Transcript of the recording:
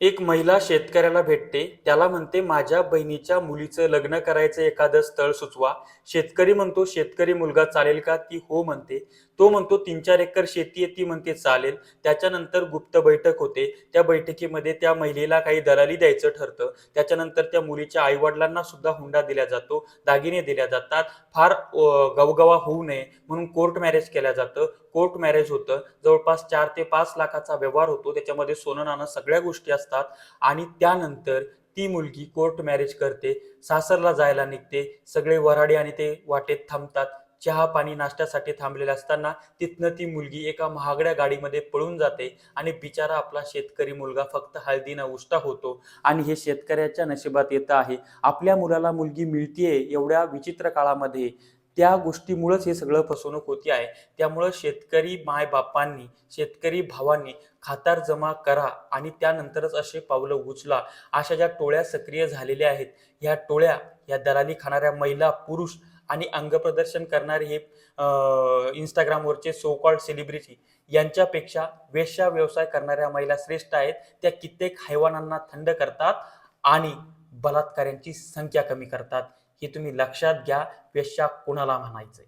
एक महिला शेतकऱ्याला भेटते. त्याला म्हणते माझ्या बहिणीच्या मुलीचं लग्न करायचं एखादं स्थळ सुचवा. शेतकरी म्हणतो शेतकरी मुलगा चालेल का? ती हो म्हणते. तो म्हणतो तीन चार एकर शेती आहे. ती म्हणते चालेल. त्याच्यानंतर गुप्त बैठक होते. त्या बैठकीमध्ये त्या महिलेला काही दलाली द्यायचं ठरतं. त्याच्यानंतर त्या मुलीच्या आईवडिलांना सुद्धा हुंडा दिला जातो दागिने दिल्या जातात. फार गवगवा होऊ नये म्हणून कोर्ट मॅरेज केलं जातं. कोर्ट मॅरेज होतं. जवळपास चार ते पाच लाखाचा व्यवहार होतो. त्याच्यामध्ये सोनं नाणं सगळ्या गोष्टी असतात. असतात. आणि त्यानंतर ती मुलगी कोर्ट मॅरेज करते सासरला जायला निघते सगळे वराडे आणि ते वाटेत थांबतात. चहा पाणी नाश्त्यासाठी थांबलेले असताना तिथनं ती मुलगी एका महागड्या गाडीमध्ये पळून जाते आणि बिचारा आपला शेतकरी मुलगा फक्त हळदीनं उष्टा होतो. आणि हे शेतकऱ्याच्या नशिबात येतं आहे. आपल्या मुलाला मुलगी मिळतीये एवढ्या विचित्र काळामध्ये. त्या गोष्टीमुळंच हे सगळं फसवणूक होती आहे. त्यामुळं शेतकरी मायबापांनी शेतकरी भावांनी खातार जमा करा आणि त्यानंतरच असे पावलं उचला. अशा ज्या टोळ्या सक्रिय झालेल्या आहेत ह्या टोळ्या या दलाली खाणाऱ्या महिला पुरुष आणि अंगप्रदर्शन करणारे हे इंस्टाग्रामवरचे सो कॉल्ड सेलिब्रिटी यांच्यापेक्षा वेश्या व्यवसाय करणाऱ्या महिला श्रेष्ठ आहेत. त्या कित्येक हैवानांना थंड करतात आणि बलात्काऱ्यांची संख्या कमी करतात हे तुम्ही लक्षात घ्या वेश्या कोणाला म्हणायचंय.